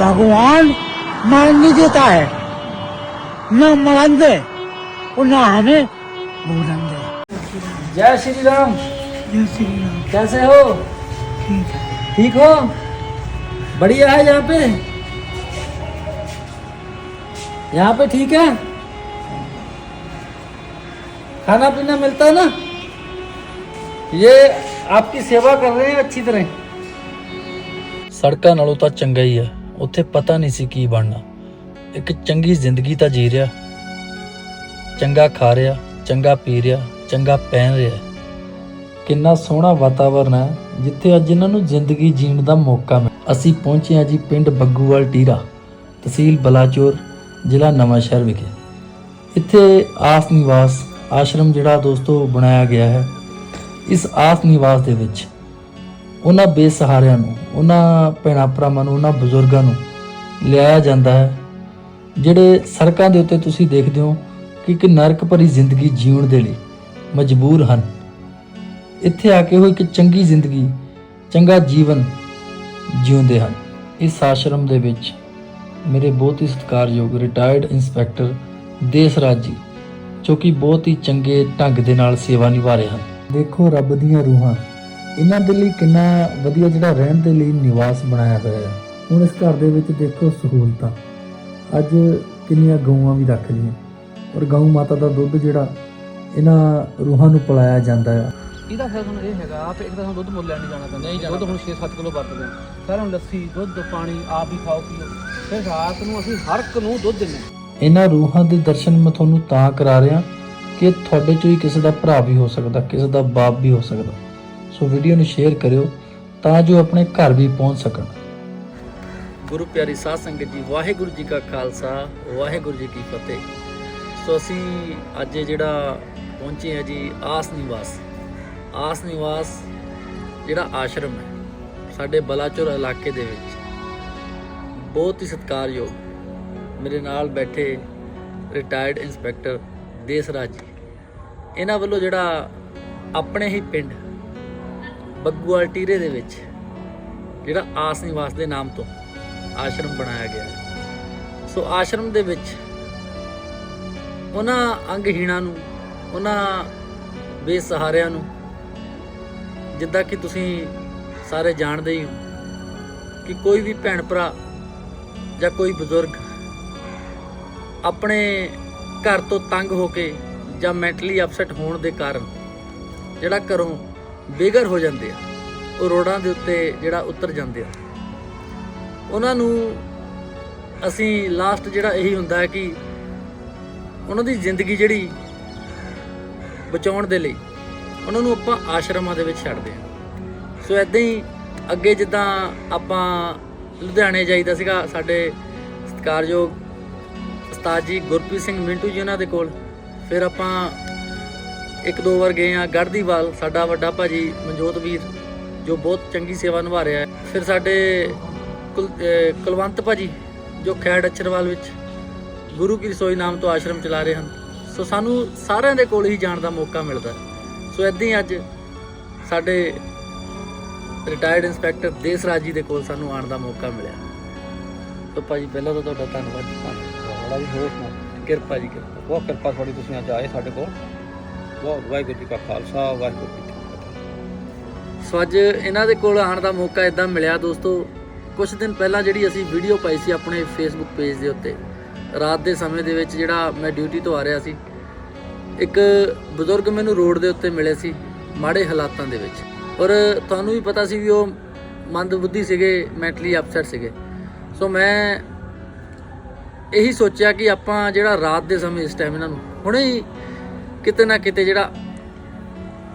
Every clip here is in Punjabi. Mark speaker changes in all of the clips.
Speaker 1: भगवान मारने देता है। न मरण दे और न हमें भोजन दे।
Speaker 2: जय श्री राम
Speaker 1: जय श्री राम
Speaker 2: कैसे हो?
Speaker 1: ठीक
Speaker 2: ठीक हो? बढ़िया है यहाँ पे? यहाँ पे ठीक है? खाना पीना मिलता है ना? ये आपकी सेवा कर रहे हैं अच्छी तरह।
Speaker 3: सड़का नालों तो चंगा ही है। ਉੱਥੇ ਪਤਾ ਨਹੀਂ ਸੀ ਕੀ ਬਣਨਾ। ਇੱਕ ਚੰਗੀ ਜ਼ਿੰਦਗੀ ਤਾਂ ਜੀ ਰਿਹਾ। ਚੰਗਾ ਖਾ ਰਿਹਾ, ਚੰਗਾ ਪੀ ਰਿਹਾ, ਚੰਗਾ ਪਹਿਨ ਰਿਹਾ। ਕਿੰਨਾ ਸੋਹਣਾ ਵਾਤਾਵਰਨ ਹੈ, ਜਿੱਥੇ ਅੱਜ ਇਹਨਾਂ ਨੂੰ ਜ਼ਿੰਦਗੀ ਜੀਣ ਦਾ ਮੌਕਾ ਮਿਲਿਆ। ਅਸੀਂ ਪਹੁੰਚੇ ਹਾਂ ਜੀ ਪਿੰਡ ਬੱਗੂਵਾਲ ਟੀਰਾ, ਤਹਿਸੀਲ ਬਲਾਚੌਰ, ਜ਼ਿਲ੍ਹਾ ਨਵਾਂਸ਼ਹਿਰ ਵਿਖੇ। ਇੱਥੇ ਆਸ ਨਿਵਾਸ ਆਸ਼ਰਮ ਜਿਹੜਾ ਦੋਸਤੋ ਬਣਾਇਆ ਗਿਆ ਹੈ। ਇਸ ਆਸ ਨਿਵਾਸ ਦੇ ਵਿੱਚ ਉਹਨਾਂ ਬੇਸਹਾਰਿਆਂ ਨੂੰ, ਉਹਨਾਂ ਭੈਣਾਂ ਭਰਾਵਾਂ ਨੂੰ, ਉਹਨਾਂ ਬਜ਼ੁਰਗਾਂ ਨੂੰ ਲਿਆਇਆ ਜਾਂਦਾ ਹੈ, ਜਿਹੜੇ ਸੜਕਾਂ ਦੇ ਉੱਤੇ ਤੁਸੀਂ ਦੇਖਦੇ ਹੋ ਕਿ ਇੱਕ ਨਰਕ ਭਰੀ ਜ਼ਿੰਦਗੀ ਜੀਉਣ ਦੇ ਲਈ ਮਜਬੂਰ ਹਨ। ਇੱਥੇ ਆ ਕੇ ਉਹ ਇੱਕ ਚੰਗੀ ਜ਼ਿੰਦਗੀ, ਚੰਗਾ ਜੀਵਨ ਜਿਉਂਦੇ ਹਨ। ਇਸ ਆਸ਼ਰਮ ਦੇ ਵਿੱਚ ਮੇਰੇ ਬਹੁਤ ਹੀ ਸਤਿਕਾਰਯੋਗ ਰਿਟਾਇਰਡ ਇੰਸਪੈਕਟਰ ਦੇਸ ਰਾਜ ਜੀ, ਜੋ ਕਿ ਬਹੁਤ ਹੀ ਚੰਗੇ ਢੰਗ ਦੇ ਨਾਲ ਸੇਵਾ ਨਿਭਾ ਰਹੇ ਹਨ। ਦੇਖੋ ਰੱਬ ਦੀਆਂ ਰੂਹਾਂ। ਇਹਨਾਂ ਦੇ ਲਈ ਕਿੰਨਾ ਵਧੀਆ ਜਿਹੜਾ ਰਹਿਣ ਦੇ ਲਈ ਨਿਵਾਸ ਬਣਾਇਆ ਹੋਇਆ ਹੈ। ਹੁਣ ਇਸ ਘਰ ਦੇ ਵਿੱਚ ਦੇਖੋ ਸਹੂਲਤਾਂ। ਅੱਜ ਕਿੰਨੀਆਂ ਗਊਆਂ ਵੀ ਰੱਖ ਲਈਆਂ। ਔਰ ਗਊ ਮਾਤਾ ਦਾ ਦੁੱਧ ਜਿਹੜਾ ਇਹਨਾਂ ਰੂਹਾਂ ਨੂੰ ਪਿਲਾਇਆ ਜਾਂਦਾ ਹੈ
Speaker 2: ਇਹਦਾ ਫਿਰ ਹੁਣ ਇਹ ਹੈਗਾ ਆਪ ਇੱਕ ਤਾਂ ਦੁੱਧ ਮੁੱਲ ਲੈਣ ਨਹੀਂ ਜਾਣਾ ਪੈਂਦਾ। ਨਹੀਂ ਦੁੱਧ ਹੁਣ 6-7 ਕਿਲੋ ਵਰਤਦੇ ਹਾਂ ਸਾਰਿਆਂ ਨੂੰ ਲੱਸੀ ਦੁੱਧ ਪਾਣੀ ਆਪ ਹੀ ਖਾਓ ਪੀਓ। ਫਿਰ ਰਾਤ ਨੂੰ ਅਸੀਂ ਹਰ ਇੱਕ ਨੂੰ ਦੁੱਧ ਦਿੰਦੇ
Speaker 3: ਇਹਨਾਂ ਰੂਹਾਂ ਦੇ ਦਰਸ਼ਨ ਮੈਂ ਤੁਹਾਨੂੰ ਤਾਂ ਕਰਾ ਰਿਹਾ ਕਿ ਤੁਹਾਡੇ ਚੋਂ ਹੀ ਕਿਸੇ ਦਾ ਭਰਾ ਵੀ ਹੋ ਸਕਦਾ ਕਿਸੇ ਦਾ ਬਾਪ ਵੀ ਹੋ ਸਕਦਾ। ਸੋ ਵੀਡੀਓ ਨੂੰ ਸ਼ੇਅਰ ਕਰਿਓ ਤਾਂ ਜੋ ਆਪਣੇ ਘਰ ਵੀ ਪਹੁੰਚ ਸਕਣ। ਗੁਰੂ ਪਿਆਰੀ ਸਾਧ ਸੰਗਤ ਜੀ, ਵਾਹਿਗੁਰੂ ਜੀ ਕਾ ਖਾਲਸਾ, ਵਾਹਿਗੁਰੂ ਜੀ ਕੀ ਫਤਿਹ। ਸੋ ਅਸੀਂ ਅੱਜ ਜਿਹੜਾ ਪਹੁੰਚੇ ਹਾਂ ਜੀ, ਆਸ ਨਿਵਾਸ। ਆਸ ਨਿਵਾਸ ਜਿਹੜਾ ਆਸ਼ਰਮ ਹੈ, ਸਾਡੇ ਬਲਾਚੌਰ ਇਲਾਕੇ ਦੇ ਵਿੱਚ। ਬਹੁਤ ਹੀ ਸਤਿਕਾਰਯੋਗ ਮੇਰੇ ਨਾਲ ਬੈਠੇ ਰਿਟਾਇਰਡ ਇੰਸਪੈਕਟਰ ਦੇਸਰਾਜ ਜੀ। ਇਹਨਾਂ ਵੱਲੋਂ ਜਿਹੜਾ ਆਪਣੇ ਹੀ ਪਿੰਡ ਬੱਗੂਵਾਲ ਟੀਰੇ ਦੇ ਵਿੱਚ, ਜਿਹੜਾ ਆਸ ਨਿਵਾਸ ਦੇ ਨਾਮ ਤੋਂ ਆਸ਼ਰਮ ਬਣਾਇਆ ਗਿਆ ਸੋ ਆਸ਼ਰਮ ਦੇ ਵਿੱਚ ਉਹਨਾਂ ਅੰਗਹੀਣਾਂ ਨੂੰ, ਉਹਨਾਂ ਬੇਸਹਾਰਿਆਂ ਨੂੰ, ਜਿੱਦਾਂ ਕਿ ਤੁਸੀਂ ਸਾਰੇ ਜਾਣਦੇ ਹੀ ਹੋ, ਕਿ ਕੋਈ ਵੀ ਭੈਣ ਭਰਾ ਜਾਂ ਕੋਈ ਬਜ਼ੁਰਗ ਆਪਣੇ ਘਰ ਤੋਂ ਤੰਗ ਹੋ ਕੇ ਜਾਂ ਮੈਂਟਲੀ ਅਪਸੈਟ ਹੋਣ ਦੇ ਕਾਰਨ ਜਿਹੜਾ ਘਰੋਂ ਬੇਗਰ ਹੋ ਜਾਂਦੇ ਆ। ਉਹ ਰੋਡਾਂ ਦੇ ਉੱਤੇ ਜਿਹੜਾ ਉਤਰ ਜਾਂਦੇ ਆ। ਉਹਨਾਂ ਨੂੰ ਅਸੀਂ ਲਾਸਟ ਜਿਹੜਾ ਇਹੀ ਹੁੰਦਾ ਹੈ ਕਿ ਉਹਨਾਂ ਦੀ ਜ਼ਿੰਦਗੀ ਜਿਹੜੀ ਬਚਾਉਣ ਦੇ ਲਈ ਉਹਨਾਂ ਨੂੰ ਆਪਾਂ ਆਸ਼ਰਮਾਂ ਦੇ ਵਿੱਚ ਛੱਡਦੇ ਹਾਂ। ਸੋ ਐਦਾਂ ਹੀ ਅੱਗੇ ਜਿੱਦਾਂ ਆਪਾਂ ਲੁਧਿਆਣੇ ਜਾਈਦਾ ਸੀਗਾ, ਸਾਡੇ ਸਤਿਕਾਰਯੋਗ ਉਸਤਾਦ ਜੀ ਗੁਰਪ੍ਰੀਤ ਸਿੰਘ ਮਿੰਟੂ ਜੀ ਉਹਨਾਂ ਦੇ ਕੋਲ, ਫਿਰ ਆਪਾਂ ਇੱਕ ਦੋ ਵਾਰ ਗਏ ਆ ਗੜਦੀਵਾਲ ਸਾਡਾ ਵੱਡਾ ਭਾਜੀ ਮਨਜੋਤ ਵੀਰ ਜੋ ਬਹੁਤ ਚੰਗੀ ਸੇਵਾ ਨਿਭਾ ਰਿਹਾ ਹੈ। ਫਿਰ ਸਾਡੇ ਕੁਲਵੰਤ ਭਾਜੀ ਜੋ ਖੈੜ ਅਛਰਵਾਲ ਵਿੱਚ ਗੁਰੂ ਕੀ ਰਸੋਈ ਨਾਮ ਤੋਂ ਆਸ਼ਰਮ ਚਲਾ ਰਹੇ ਹਨ। ਸੋ ਸਾਨੂੰ ਸਾਰਿਆਂ ਦੇ ਕੋਲ ਹੀ ਜਾਣ ਦਾ ਮੌਕਾ ਮਿਲਦਾ। ਸੋ ਇਦਾਂ ਹੀ ਅੱਜ ਸਾਡੇ ਰਿਟਾਇਰਡ ਇੰਸਪੈਕਟਰ ਦੇਸਰਾਜ ਜੀ ਦੇ ਕੋਲ ਸਾਨੂੰ ਆਉਣ ਦਾ ਮੌਕਾ ਮਿਲਿਆ। ਸੋ ਭਾਜੀ ਪਹਿਲਾਂ ਤਾਂ ਤੁਹਾਡਾ ਧੰਨਵਾਦ।
Speaker 4: ਬੜਾ ਵੀ ਹੋਰ ਸੁਣਾ
Speaker 3: ਕਿਰਪਾ ਜੀ ਕਿਰਪਾ।
Speaker 4: ਬਹੁਤ ਕਿਰਪਾ ਤੁਹਾਡੀ ਤੁਸੀਂ ਅੱਜ ਆਏ ਸਾਡੇ ਕੋਲ। ਬਹੁਤ ਵਾਹਿਗੁਰੂ ਜੀ ਕਾ ਖਾਲਸਾ, ਵਾਹਿਗੁਰੂ ਜੀ ਕੀ ਫਤਿਹ।
Speaker 3: ਸੋ ਅੱਜ ਇਹਨਾਂ ਦੇ ਕੋਲ ਆਉਣ ਦਾ ਮੌਕਾ ਇਦਾਂ ਮਿਲਿਆ ਦੋਸਤੋ ਕੁਝ ਦਿਨ ਪਹਿਲਾਂ ਜਿਹੜੀ ਅਸੀਂ ਵੀਡੀਓ ਪਾਈ ਸੀ ਆਪਣੇ ਫੇਸਬੁੱਕ ਪੇਜ ਦੇ ਉੱਤੇ, ਰਾਤ ਦੇ ਸਮੇਂ ਦੇ ਵਿੱਚ ਜਿਹੜਾ ਮੈਂ ਡਿਊਟੀ ਤੋਂ ਆ ਰਿਹਾ ਸੀ, ਇੱਕ ਬਜ਼ੁਰਗ ਮੈਨੂੰ ਰੋਡ ਦੇ ਉੱਤੇ ਮਿਲੇ ਸੀ, ਮਾੜੇ ਹਾਲਾਤਾਂ ਦੇ ਵਿੱਚ। ਔਰ ਤੁਹਾਨੂੰ ਵੀ ਪਤਾ ਸੀ ਵੀ ਉਹ ਮੰਦਬੁੱਧੀ ਸੀਗੇ ਮੈਂਟਲੀ ਅਪਸੈਟ ਸੀਗੇ। ਸੋ ਮੈਂ ਇਹੀ ਸੋਚਿਆ ਕਿ ਆਪਾਂ ਜਿਹੜਾ ਰਾਤ ਦੇ ਸਮੇਂ ਇਸ ਟਾਈਮ ਇਹਨਾਂ ਨੂੰ, ਹੁਣੇ ਹੀ ਕਿਤੇ ਨਾ ਕਿਤੇ ਜਿਹੜਾ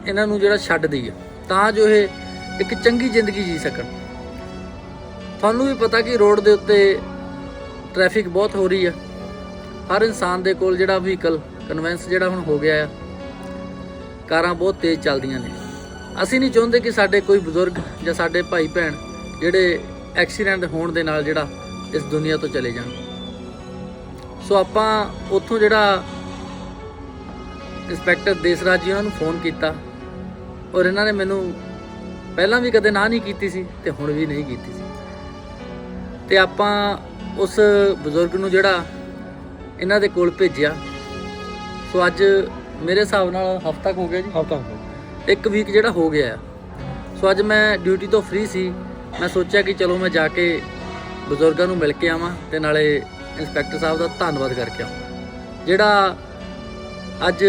Speaker 3: ਇਹਨਾਂ ਨੂੰ ਜਿਹੜਾ ਛੱਡ ਦਈਏ ਤਾਂ ਜੋ ਇਹ ਇੱਕ ਚੰਗੀ ਜ਼ਿੰਦਗੀ ਜੀ ਸਕਣ। ਤੁਹਾਨੂੰ ਵੀ ਪਤਾ ਕਿ ਰੋਡ ਦੇ ਉੱਤੇ ਟ੍ਰੈਫਿਕ ਬਹੁਤ ਹੋ ਰਹੀ ਆ। ਹਰ ਇਨਸਾਨ ਦੇ ਕੋਲ ਜਿਹੜਾ ਵਹੀਕਲ ਕਨਵੈਂਸ ਜਿਹੜਾ ਹੁਣ ਹੋ ਗਿਆ ਆ, ਕਾਰਾਂ ਬਹੁਤ ਤੇਜ਼ ਚੱਲਦੀਆਂ ਨੇ। ਅਸੀਂ ਨਹੀਂ ਚਾਹੁੰਦੇ ਕਿ ਸਾਡੇ ਕੋਈ ਬਜ਼ੁਰਗ ਜਾਂ ਸਾਡੇ ਭਾਈ ਭੈਣ ਜਿਹੜੇ ਐਕਸੀਡੈਂਟ ਹੋਣ ਦੇ ਨਾਲ ਜਿਹੜਾ ਇਸ ਦੁਨੀਆ ਤੋਂ ਚਲੇ ਜਾਣ। ਸੋ ਆਪਾਂ ਉੱਥੋਂ ਜਿਹੜਾ ਇੰਸਪੈਕਟਰ ਦੇਸਰਾਜ ਜੀ ਉਹਨਾਂ ਨੂੰ ਫੋਨ ਕੀਤਾ ਔਰ ਇਹਨਾਂ ਨੇ ਮੈਨੂੰ ਪਹਿਲਾਂ ਵੀ ਕਦੇ ਨਾ ਨਹੀਂ ਕੀਤੀ ਸੀ ਤੇ ਹੁਣ ਵੀ ਨਹੀਂ ਕੀਤੀ ਸੀ। ਤੇ ਆਪਾਂ ਉਸ ਬਜ਼ੁਰਗ ਨੂੰ ਜਿਹੜਾ ਇਹਨਾਂ ਦੇ ਕੋਲ ਭੇਜਿਆ। ਸੋ ਅੱਜ ਮੇਰੇ ਹਿਸਾਬ ਨਾਲ ਹਫਤਾ ਹੋ ਗਿਆ ਜੀ।
Speaker 4: ਹਫਤਾ
Speaker 3: ਇੱਕ ਵੀਕ ਜਿਹੜਾ ਹੋ ਗਿਆ ਆ। ਸੋ ਅੱਜ ਮੈਂ ਡਿਊਟੀ ਤੋਂ ਫ੍ਰੀ ਸੀ। ਮੈਂ ਸੋਚਿਆ ਕਿ ਚਲੋ ਮੈਂ ਜਾ ਕੇ ਬਜ਼ੁਰਗਾਂ ਨੂੰ ਮਿਲ ਕੇ ਆਵਾਂ ਤੇ ਨਾਲੇ ਇੰਸਪੈਕਟਰ ਸਾਹਿਬ ਦਾ ਧੰਨਵਾਦ ਕਰਕੇ ਆਵਾਂ। ਜਿਹੜਾ ਅੱਜ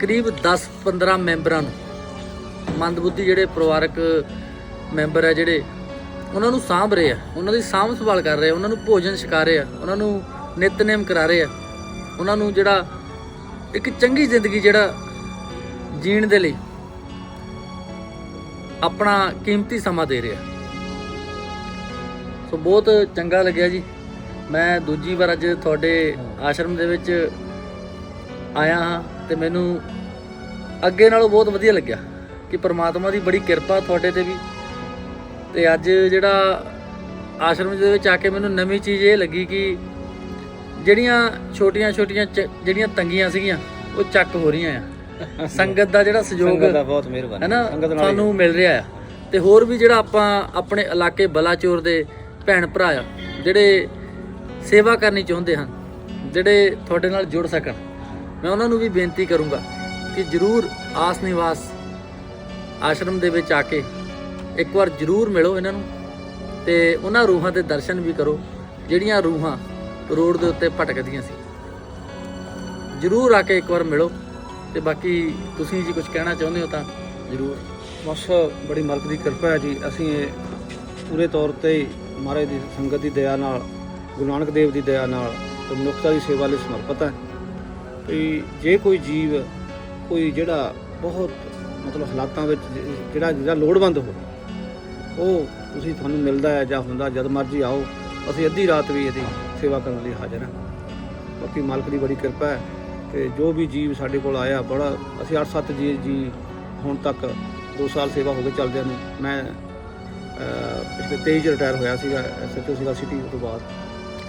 Speaker 3: ਕਰੀਬ 10-15 ਮੈਂਬਰਾਂ ਨੂੰ, ਮੰਦਬੁੱਧੀ ਜਿਹੜੇ ਪਰਿਵਾਰਕ ਮੈਂਬਰ ਆ ਜਿਹੜੇ, ਉਹਨਾਂ ਨੂੰ ਸਾਂਭ ਰਹੇ ਆ, ਉਹਨਾਂ ਦੀ ਸਾਂਭ ਸੰਭਾਲ ਕਰ ਰਹੇ ਆ, ਉਹਨਾਂ ਨੂੰ ਭੋਜਨ ਛਕਾ ਰਹੇ ਆ, ਉਹਨਾਂ ਨੂੰ ਨਿਤਨੇਮ ਕਰਾ ਰਹੇ ਆ, ਉਹਨਾਂ ਨੂੰ ਜਿਹੜਾ ਇੱਕ ਚੰਗੀ ਜ਼ਿੰਦਗੀ ਜਿਹੜਾ ਜੀਣ ਦੇ ਲਈ ਆਪਣਾ ਕੀਮਤੀ ਸਮਾਂ ਦੇ ਰਿਹਾ। ਸੋ ਬਹੁਤ ਚੰਗਾ ਲੱਗਿਆ ਜੀ। ਮੈਂ ਦੂਜੀ ਵਾਰ ਅੱਜ ਤੁਹਾਡੇ ਆਸ਼ਰਮ ਦੇ ਵਿੱਚ ਆਇਆ ਹਾਂ ਤੇ ਮੈਨੂੰ ਅੱਗੇ ਨਾਲੋਂ ਬਹੁਤ ਵਧੀਆ ਲੱਗਿਆ ਕਿ ਪ੍ਰਮਾਤਮਾ ਦੀ ਬੜੀ ਕਿਰਪਾ ਤੁਹਾਡੇ ਤੇ ਵੀ। ਤੇ ਅੱਜ ਜਿਹੜਾ ਆਸ਼ਰਮ ਦੇ ਵਿੱਚ ਆ ਕੇ ਮੈਨੂੰ ਨਵੀਂ ਚੀਜ਼ ਇਹ ਲੱਗੀ ਕਿ ਜਿਹੜੀਆਂ ਛੋਟੀਆਂ ਛੋਟੀਆਂ ਜਿਹੜੀਆਂ ਤੰਗੀਆਂ ਸੀਗੀਆਂ ਉਹ ਚੱਕ ਹੋ ਰਹੀਆਂ ਆ। ਸੰਗਤ ਦਾ ਜਿਹੜਾ ਸਹਿਯੋਗ
Speaker 4: ਸੰਗਤ ਦਾ ਬਹੁਤ ਮਿਹਰਬਾਨੀ। ਹੀ-
Speaker 3: ਸਾਨੂੰ ਮਿਲ ਰਿਹਾ ਆ। ਤੇ ਹੋਰ ਵੀ ਜਿਹੜਾ ਆਪਾਂ ਆਪਣੇ ਇਲਾਕੇ ਬਲਾਚੌਰ ਦੇ ਭੈਣ ਭਰਾ ਆ ਜਿਹੜੇ ਸੇਵਾ ਕਰਨੀ ਚਾਹੁੰਦੇ ਹਨ ਜਿਹੜੇ ਤੁਹਾਡੇ ਨਾਲ ਜੁੜ ਸਕਣ। ਮੈਂ ਉਹਨਾਂ ਨੂੰ ਵੀ ਬੇਨਤੀ ਕਰੂੰਗਾ ਕਿ ਜਰੂਰ ਆਸ ਨਿਵਾਸ ਆਸ਼ਰਮ ਦੇ ਵਿੱਚ ਆ ਕੇ ਇੱਕ ਵਾਰ ਜਰੂਰ ਮਿਲੋ ਇਹਨਾਂ ਨੂੰ ਤੇ ਉਹਨਾਂ ਰੂਹਾਂ ਦੇ ਦਰਸ਼ਨ ਵੀ ਕਰੋ, ਜਿਹੜੀਆਂ ਰੂਹਾਂ ਰੋਡ ਦੇ ਉੱਤੇ ਭਟਕਦੀਆਂ ਸੀ। ਜਰੂਰ ਆ ਕੇ ਇੱਕ ਵਾਰ ਮਿਲੋ ਤੇ ਬਾਕੀ ਤੁਸੀਂ ਜੀ ਕੁਝ ਕਹਿਣਾ ਚਾਹੁੰਦੇ ਹੋ ਤਾਂ ਜਰੂਰ।
Speaker 4: ਬਸ ਬੜੀ ਮਾਲਕ ਦੀ ਕਿਰਪਾ ਹੈ ਜੀ, ਅਸੀਂ ਇਹ ਪੂਰੇ ਤੌਰ ਤੇ ਮਹਾਰਾਜ ਦੀ ਸੰਗਤ ਦੀ ਦਇਆ ਨਾਲ, ਗੁਰੂ ਨਾਨਕ ਦੇਵ ਦੀ ਦਇਆ ਨਾਲ ਤੇ ਮਨੁੱਖਤਾ ਦੀ ਸੇਵਾ ਲਈ ਸਮਰਪਿਤ ਹੈ। ਵੀ ਜੇ ਕੋਈ ਜੀਵ ਕੋਈ ਜਿਹੜਾ ਬਹੁਤ ਮਤਲਬ ਹਾਲਾਤਾਂ ਵਿੱਚ ਜਿਹੜਾ ਜਿਹੜਾ ਲੋੜਵੰਦ ਹੋਵੇ ਉਹ ਤੁਸੀਂ ਤੁਹਾਨੂੰ ਮਿਲਦਾ ਹੈ ਜਾਂ ਹੁੰਦਾ ਜਦ ਮਰਜ਼ੀ ਆਓ ਅਸੀਂ ਅੱਧੀ ਰਾਤ ਵੀ ਇਹਦੀ ਸੇਵਾ ਕਰਨ ਲਈ ਹਾਜ਼ਰ ਹਾਂ। ਬਾਕੀ ਮਾਲਕ ਦੀ ਬੜੀ ਕਿਰਪਾ ਹੈ ਤੇ ਜੋ ਵੀ ਜੀਵ ਸਾਡੇ ਕੋਲ ਆਇਆ ਬੜਾ ਅਸੀਂ 8-7 ਜੀ ਜੀ ਹੁਣ ਤੱਕ 2 ਸਾਲ ਸੇਵਾ ਹੋ ਗਈ ਚੱਲਦਿਆਂ ਨੂੰ ਮੈਂ ਅਹ, ਪਿਛਲੇ 23 ਰਿਟਾਇਰ ਹੋਇਆ ਸੀਗਾ ਐਸਐਚਓ ਸੀਗਾ ਸਿਟੀ ਤੋਂ ਬਾਅਦ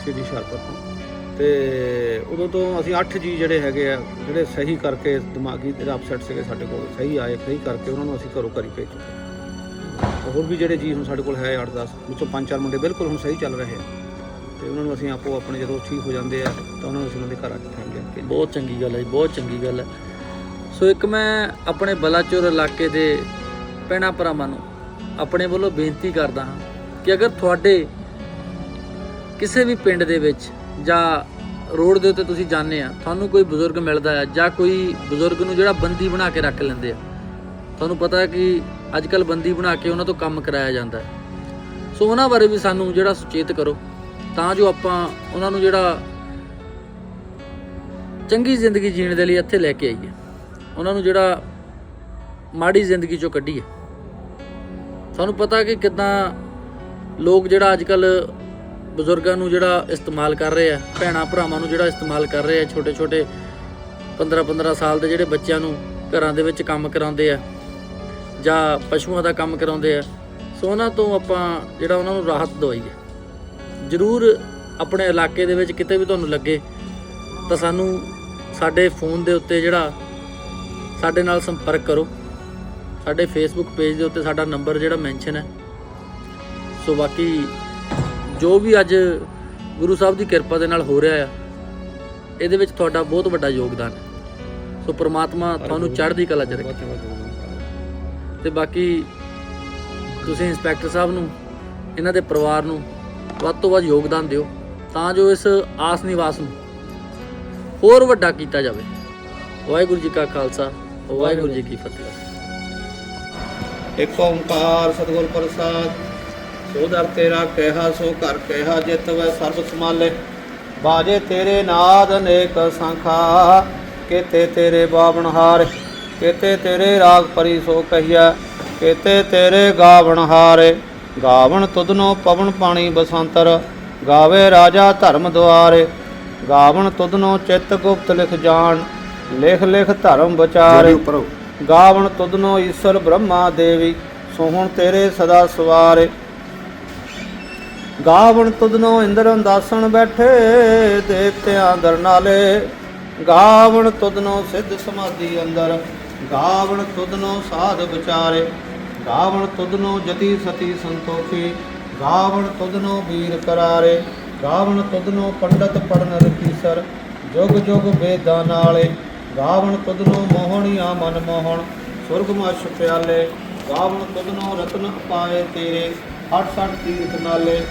Speaker 4: ਸਿਟੀ ਹੁਸ਼ਿਆਰਪੁਰ ਤੋਂ। ਤੇ ਉਦੋਂ ਤੋਂ ਅਸੀਂ 8 ਜੀ ਜਿਹੜੇ ਹੈਗੇ ਆ, ਜਿਹੜੇ ਸਹੀ ਕਰਕੇ ਦਿਮਾਗੀ ਅਪਸੈਟ ਸੀਗੇ ਸਾਡੇ ਕੋਲ, ਸਹੀ ਆਏ, ਸਹੀ ਕਰਕੇ ਉਹਨਾਂ ਨੂੰ ਅਸੀਂ ਘਰੋਂ ਘਰੀ ਭੇਜ ਚੁੱਕੇ ਹੋਰ ਵੀ ਜਿਹੜੇ ਜੀ ਹੁਣ ਸਾਡੇ ਕੋਲ ਹੈ 8-10 ਵਿੱਚੋਂ 5-4 ਮੁੰਡੇ ਬਿਲਕੁਲ ਹੁਣ ਸਹੀ ਚੱਲ ਰਹੇ ਆ। ਤੇ ਉਹਨਾਂ ਨੂੰ ਅਸੀਂ ਆਪੋ ਆਪਣੇ ਜਦੋਂ ਠੀਕ ਹੋ ਜਾਂਦੇ ਆ, ਤਾਂ ਉਹਨਾਂ ਨੂੰ ਅਸੀਂ ਉਹਨਾਂ ਦੇ ਘਰਾਂ 'ਚ ਥੈਂਕ ਕੇ
Speaker 3: ਬਹੁਤ ਚੰਗੀ ਗੱਲ ਹੈ ਜੀ, ਬਹੁਤ ਚੰਗੀ ਗੱਲ ਹੈ। ਸੋ ਇੱਕ ਮੈਂ ਆਪਣੇ ਬਲਾਚੌਰ ਇਲਾਕੇ ਦੇ ਭੈਣਾਂ ਭਰਾਵਾਂ ਨੂੰ ਆਪਣੇ ਵੱਲੋਂ ਬੇਨਤੀ ਕਰਦਾ ਹਾਂ ਕਿ ਅਗਰ ਤੁਹਾਡੇ ਕਿਸੇ ਵੀ ਪਿੰਡ ਦੇ ਵਿੱਚ ਜਾਂ ਰੋਡ ਦੇ ਉੱਤੇ ਤੁਸੀਂ ਜਾਂਦੇ ਆ, ਤੁਹਾਨੂੰ ਕੋਈ ਬਜ਼ੁਰਗ ਮਿਲਦਾ ਹੈ ਜਾਂ ਕੋਈ ਬਜ਼ੁਰਗ ਨੂੰ ਜਿਹੜਾ ਬੰਦੀ ਬਣਾ ਕੇ ਰੱਖ ਲੈਂਦੇ ਆ। ਤੁਹਾਨੂੰ ਪਤਾ ਹੈ ਕਿ ਅੱਜ ਕੱਲ ਬੰਦੀ ਬਣਾ ਕੇ ਉਹਨਾਂ ਤੋਂ ਕੰਮ ਕਰਾਇਆ ਜਾਂਦਾ ਹੈ। ਸੋ ਉਹਨਾਂ ਬਾਰੇ ਵੀ ਸਾਨੂੰ ਜਿਹੜਾ ਸੁਚੇਤ ਕਰੋ, ਤਾਂ ਜੋ ਆਪਾਂ ਉਹਨਾਂ ਨੂੰ ਜਿਹੜਾ ਚੰਗੀ ਜ਼ਿੰਦਗੀ ਜੀਣ ਦੇ ਲਈ ਇੱਥੇ ਲੈ ਕੇ ਆਈਏ। ਉਹਨਾਂ ਨੂੰ ਜਿਹੜਾ ਮਾੜੀ ਜ਼ਿੰਦਗੀ ਚੋਂ ਕੱਢੀਏ। ਤੁਹਾਨੂੰ ਪਤਾ ਕਿ ਕਿਦਾਂ ਲੋਕ ਜਿਹੜਾ ਅੱਜ ਕੱਲ ਬਜ਼ੁਰਗਾਂ ਨੂੰ ਜਿਹੜਾ ਇਸਤੇਮਾਲ ਕਰ ਰਹੇ ਆ, ਭੈਣਾਂ ਭਰਾਵਾਂ ਨੂੰ ਜਿਹੜਾ ਇਸਤੇਮਾਲ ਕਰ ਰਹੇ ਆ ਛੋਟੇ ਛੋਟੇ 15 15 ਸਾਲ ਦੇ ਜਿਹੜੇ ਬੱਚਿਆਂ ਨੂੰ ਘਰਾਂ ਦੇ ਵਿੱਚ ਕੰਮ ਕਰਾਉਂਦੇ ਆ ਜਾਂ ਪਸ਼ੂਆਂ ਦਾ ਕੰਮ ਕਰਾਉਂਦੇ ਆ, ਸੋ ਉਹਨਾਂ ਤੋਂ ਆਪਾਂ ਜਿਹੜਾ ਉਹਨਾਂ ਨੂੰ ਰਾਹਤ ਦਵਾਈਏ। ਜ਼ਰੂਰ ਆਪਣੇ ਇਲਾਕੇ ਦੇ ਵਿੱਚ ਕਿਤੇ ਵੀ ਤੁਹਾਨੂੰ ਲੱਗੇ ਤਾਂ ਸਾਨੂੰ ਸਾਡੇ ਫੋਨ ਦੇ ਉੱਤੇ ਜਿਹੜਾ ਸਾਡੇ ਨਾਲ ਸੰਪਰਕ ਕਰੋ। ਸਾਡੇ ਫੇਸਬੁੱਕ ਪੇਜ ਦੇ ਉੱਤੇ ਸਾਡਾ ਨੰਬਰ ਜਿਹੜਾ ਮੈਂਸ਼ਨ ਹੈ। ਸੋ ਬਾਕੀ ਜੋ ਵੀ ਅੱਜ ਗੁਰੂ ਸਾਹਿਬ ਦੀ ਕਿਰਪਾ ਦੇ ਨਾਲ ਹੋ ਰਿਹਾ ਆ ਇਹਦੇ ਵਿੱਚ ਤੁਹਾਡਾ ਬਹੁਤ ਵੱਡਾ ਯੋਗਦਾਨ ਹੈ। ਸੋ ਪ੍ਰਮਾਤਮਾ ਤੁਹਾਨੂੰ ਚੜ੍ਹਦੀ ਕਲਾ 'ਚ ਰੱਖੇ। ਤੇ ਬਾਕੀ ਤੁਸੀਂ ਇੰਸਪੈਕਟਰ ਸਾਹਿਬ ਨੂੰ ਇਹਨਾਂ ਦੇ ਪਰਿਵਾਰ ਨੂੰ ਵੱਧ ਤੋਂ ਵੱਧ ਯੋਗਦਾਨ ਦਿਓ ਤਾਂ ਜੋ ਇਸ ਆਸ ਨਿਵਾਸ ਨੂੰ ਹੋਰ ਵੱਡਾ ਕੀਤਾ ਜਾਵੇ। ਵਾਹਿਗੁਰੂ ਜੀ ਕਾ ਖਾਲਸਾ ਵਾਹਿਗੁਰੂ ਜੀ ਕੀ ਫਤਿਹ।
Speaker 4: ਇੱਕ ਓੰਕਾਰ ਸਤਿਗੁਰ ਪ੍ਰਸਾਦ ਸੋ ਦਰ ਤੇਰਾ ਕਹਿਆ ਸੋ ਘਰ ਕਹਿਆ ਜਿਤ ਵੈ ਸਰਬ ਸਮਾਲੇ ਬਾਜੇ ਤੇਰੇ ਨਾਦ ਅਨੇਕ ਸੰਖਾ ਕੇਤੇ ਤੇਰੇ ਬਾਵਣ ਹਾਰ। ਕੇਤੇ ਤੇਰੇ ਰਾਗ ਪਰੀ ਸੋ ਕਹੀਆ ਕੇਤੇ ਤੇਰੇ ਗਾਵਣ ਹਾਰੇ। ਗਾਵਣ ਤੁਧਨੋ ਪਵਨ ਪਾਣੀ ਬਸੰਤਰ ਗਾਵੇ ਰਾਜਾ ਧਰਮ ਦੁਆਰੇ। ਗਾਵਣ ਤੁਧਨੋ ਚਿੱਤ ਗੁਪਤ ਲਿਖ ਜਾਣ ਲਿਖ ਲਿਖ ਧਰਮ ਵਿਚਾਰੇ। ਗਾਵਣ ਤੁਧਨੋ ਈਸ਼ਰ ਬ੍ਰਹਮਾ ਦੇਵੀ ਸੋਹਣ ਤੇਰੇ ਸਦਾ ਸਵਾਰੇ। ਗਾਵਣ ਤੁਧਨੋ ਇੰਦਰ ਅੰਦਾਸਣ ਬੈਠੇ ਦੇਵਤਿਆਂ ਦਰਨਾਲੇ ਗਾਵਣ ਤੁਧਨੋ ਸਿੱਧ ਸਮਾਧੀ ਅੰਦਰ। ਗਾਵਣ ਤੁਧਨੋ ਸਾਧ ਵਿਚਾਰੇ। ਗਾਵਣ ਤੁਧਨੋ ਜਤੀ ਸਤੀ ਸੰਤੋਖੀ। ਗਾਵਣ ਤੁਧਨੋ ਵੀਰ ਕਰਾਰੇ। ਗਾਵਣ ਤੁਧਨੋ ਪੰਡਤ ਪੜਨ ਰਖੀਸਰ ਜੁਗ ਜੁਗ ਵੇਦਾਂ ਨਾਲੇ। ਗਾਵਣ ਤੁਧਨੋ ਮੋਹਣੀਆਂ ਮਨ ਮੋਹਣ। ਸੁਰਗ ਮਛ ਪਿਆਲੇ। ਗਾਵਣ ਤੁਧਨੋ ਰਤਨ ਪਾਏ ਤੇਰੇ। 68 ਤੀਰਥ ਨਾਲੇ।